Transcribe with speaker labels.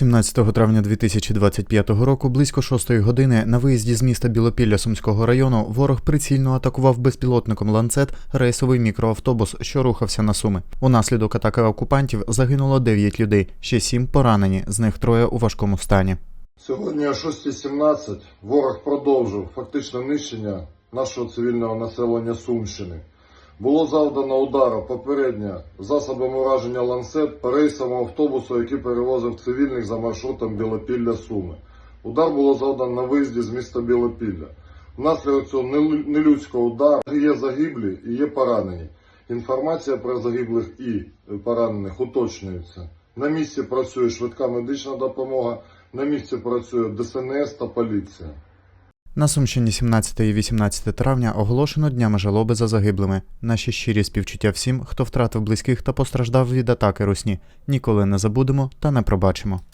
Speaker 1: 17 травня 2025 року, близько 6 години, на виїзді з міста Білопілля Сумського району ворог прицільно атакував безпілотником ланцет рейсовий мікроавтобус, що рухався на Суми. Унаслідок атаки окупантів загинуло 9 людей, ще 7 поранені, з них троє у важкому стані.
Speaker 2: Сьогодні о 6.17 ворог продовжив фактичне нищення нашого цивільного населення Сумщини. Було завдано удару попередньо засобами ураження ланцет по рейсовому автобусу, який перевозив цивільних за маршрутом Білопілля Суми. Удар було завдано на виїзді з міста Білопілля. Внаслідок цього нелюдського удару є загиблі і є поранені. Інформація про загиблих і е, поранених уточнюється. На місці працює швидка медична допомога, на місці працює ДСНС та поліція.
Speaker 1: На Сумщині 17 і 18 травня оголошено днями жалоби за загиблими. Наші щирі співчуття всім, хто втратив близьких та постраждав від атаки русні. Ніколи не забудемо та не пробачимо.